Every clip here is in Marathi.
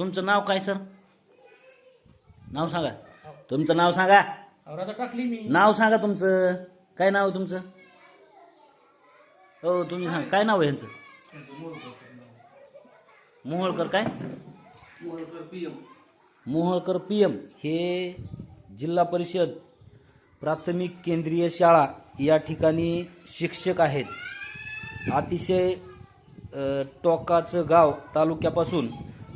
तुमचं नाव काय सर? नाव सांगा. तुमचं नाव सांगा. औराचा टाकली मी. नाव सांगा तुमचं. काय नाव आहे तुमचं? हो तुम्ही सांगा. काय नाव आहे यांचं मोहोळकर काय? Moholkar P M. हे जिल्हा परिषद प्राथमिक केंद्रीय शाळा या ठिकाणी शिक्षक आहेत. अतिशय टोकाचं गाव तालुक्यापासून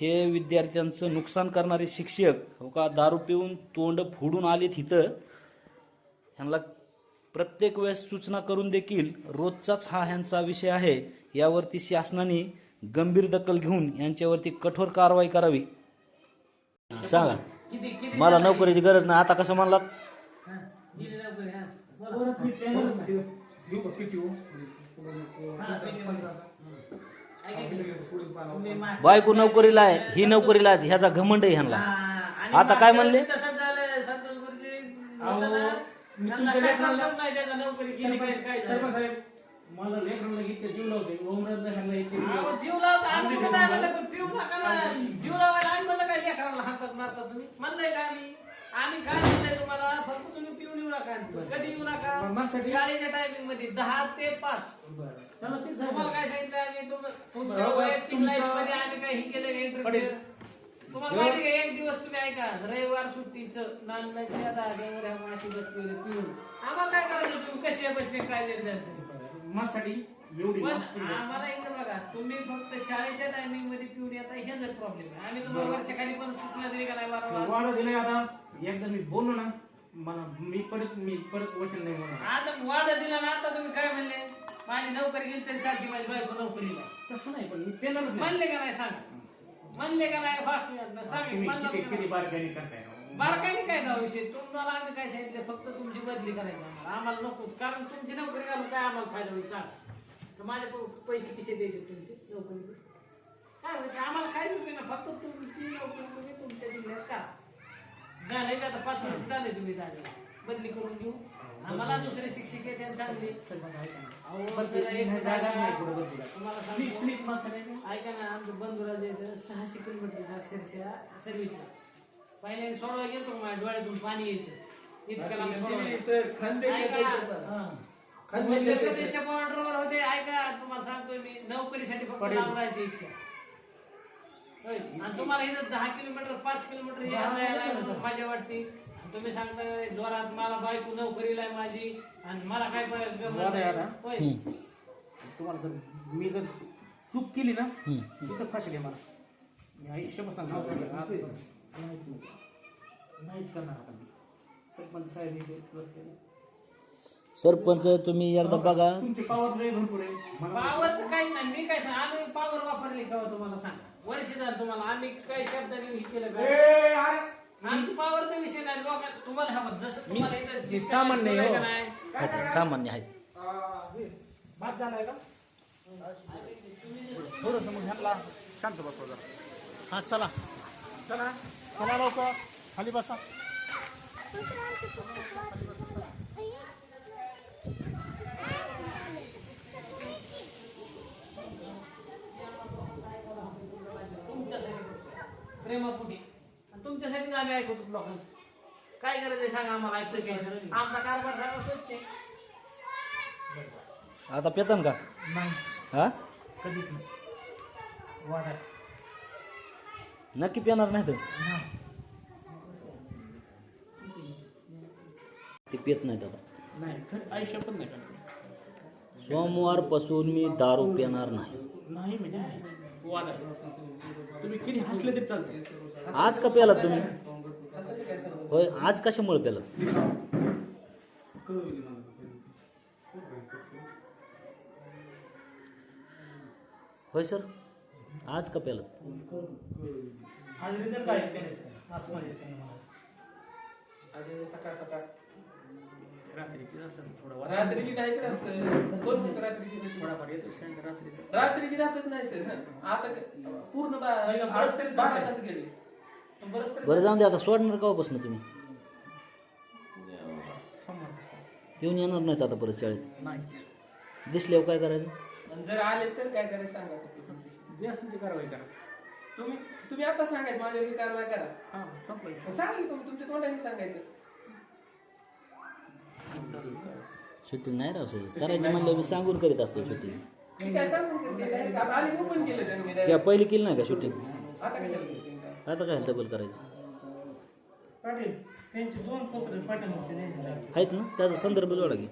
हे विद्यार्थ्यांचं नुकसान करणारे शिक्षक हो का दारू पिऊन तोंड फोडून आलेत इथं. ह्यांना प्रत्येक वेळेस सूचना करून देखील रोजचाच हा ह्यांचा विषय आहे. यावरती शासनाने गंभीर दखल घेऊन यांच्यावरती कठोर कारवाई करावी. सांगा. मला नोकरीची गरज नाही. आता कसं म्हणलात? हा, बायको नोकरीला आहे ही नोकरीला आहे ह्याचा घमंड आहे ह्यांना हा, आता काय म्हणले? वेळी तसंच झालं संतोष गुरुजी म्हणताना, मी त्यांना तुमच्या कसं लेकराला- करत नाही त्याचा नोकरी केली पाहिजे काय झालं? सरपंच साहेब मला लेकरांना इतके जीव लावते ओमराजला ह्यांना इतके जीव अहो, लावते. जीव लावता आम्ही कुठं नाही म्हणलं, पण पिऊ नका ना. जीव लावायला आम्ही म्हणलं काय मारता तुम्ही म्हणलंय का आम्ही आम्ही काय म्हणलंय तुम्हाला? फक्त तुम्ही पिऊन येऊ नका. कधी येऊ नका? माझ्यासाठी- शाळेच्या टायमिंगमध्ये दहा ते पाच. त्याला तेच तुम्हाला सांगितलं. काय सांगितलं? आम्ही तुम- तुमच्या बरोबर, वैयक्तिक तुमचं- लाईफमध्ये आम्ही काही केलं नाही. तुम्हाला जेव्हा- माहिती का? एक दिवस तुम्ही ऐका. रविवार सुट्टीचं नांदच्या धाग्यावर ह्या माशी बसलेले पिऊन. आम्हाला काय करायचं? तुम्ही कसे बसले? काय एवढी पण मस्ती आहे. आम्हाला इथं बघा तुम्ही फक्त शाळेच्या टायमिंगमध्ये पिऊन येता हे जर प्रॉब्लेम आहे. आम्ही तुम्हाला वर्षाखाली पण सूचना दिली का नाही वारंवार वाढ दिलंय आता. एकदा मी बोललो ना मला मी परत मी परत वचन नाही म्हणणार. आता वाढ दिला ना आता तुम्ही काय म्हणले? माझी नोकरी गेली तरी चालती माझी बायको नोकरीला. तसं नाही पण मी पेनारच नाही म्हणले का नाही सांग? म्हणले का नाही? बाकी सांग तुम्ही म्हणलं किती का किती नाही? बारकाईने करताय? बारकाईने काय जाऊ विषय? तुम्हाला आम्ही काय सांगितलं? फक्त तुमची बदली करायची आम्हाला. आम्हाला नको. कारण तुमची नोकरी घालून काय आम्हाला फायदा होईल सांग. तर माझे पैसे किसे द्यायचे तुमचे नोकरीचे? काय होतं? आम्हाला काय उपयोग नाही. फक्त तुमची नोकरी तुम्ही तुमच्या जिल्ह्यात करा झाले का आता पाच वर्ष झाले तुम्ही झाले बदली करून घेऊ. आम्हाला दुसरे शिक्षक आहेत त्यांना चांगले. अहो, सर, एक जागा. तुम्हाला सांगतो. ऐका ना आमचं बंधुरा जायचं सहाशे किलोमीटर अक्षरशः सर्व्हिसला. पहिले सोडवा गेलो माझ्या डोळ्यातून पाणी यायचं? इतकं लांब सोडवायला. मध्य प्रदेशच्या बॉर्डरवर होते. ऐका तुम्हाला सांगतोय मी. नोकरीसाठी फक्त. लांब राहायचे इतक्या. आणि तुम्हाला इथं दहा किलोमीटर पाच किलोमीटर यायला यायला म्हणून मजा वाटते आणि तुम्ही सांगताय जोरात मला बायको नोकरीला आहे माझी आणि मला काय आहे. होय. तुम्हाला जर मी जर चूक केली ना. तिथं फाशी मला मी आयुष्यभर सांगणार नाहीच करणार आता मी सरपंच साहेब. सरपंच तुम्ही एकदा बघा. तुमची पावर लय भरपूर आहे. मला पावरचं काही नाही. मी काय सांग आम्ही पावर वापरली का हो तुम्हाला सांगा? वर्ष झालं तुम्हाला आम्ही काही शब्दाने हे केलं का? ए, अरे, आमची पावरचा विषय नाही लोक तुम्हाला हवं जसं तुम्हाला इथं हे शिक्षण सामान्य आहे, हो. का नाही? सामान्य आहेत. भात झालाय का? थोडस मग ह्यांना शांत बसवा जरा. हा चला. चला. चला लवकर. खाली बसा. प्रेमापोटी. आणि तुमच्यासाठीच आम्ही ऐकतो लोकांचं. काय गरज आहे सांगा आम्हाला ऐकतो घ्यायचं आमचा कारभार सगळा स्वच्छ आहे. आता पेतन का? नाही. हा? कधीच नाही. नक्की पेणार नाही तर? ते पेत नाहीत आता. नाही खरं आयुष्य पण नाही करणार. सोमवारपासून मी दारू पिणार नाही. नाही म्हणजे नाही. वाद आहे. तुम्ही किती हसले तरी चालतं. आज का प्यालात तुम्ही? होय आज कशामुळे प्यालात? होय सर. आज का प्यालात? आज रिझल्ट काय काय असं सकाळ सकाळ. रात्रीची असेल थोडं रात्रीची नाही तर असं कोण म्हणतं रात्रीची नाही? थोडाफार येतो शांत रात्रीचं. रात्रीची राहतच नाही सर ना आता क- पूर्ण बा- बारा तास गेले. बरंच बरं जाऊन दे आता सोडणार केव्हापासून तुम्ही? समोर येऊन येणार नाहीत आता परत शाळेत. नाही. दिसल्यावर काय करायचं? आणि जर आले तर काय करायचं सांगा फक्त. जे असेल ते कारवाई करा. तुम्ही तुम्ही आता सांगायचं माझ्यावर ही कारवाई करा. हा संपलं. सांगा की तुम्ही तुमच्या तोंडाने सांगायचं. शूटिंग नाही राव सर. करायची म्हणलं मी सांगून करीत असतो शूटिंग मी काय सांगून करते direct आता आली ओपन केलं त्यांनी या direct. पहिली केली नाही का शूटिंग आता कशाला करते काय? आता काय डबल करायचं? पाटील त्यांचे दोन पत्र पाटील आहेत ना? त्याचा संदर्भ जोडा की.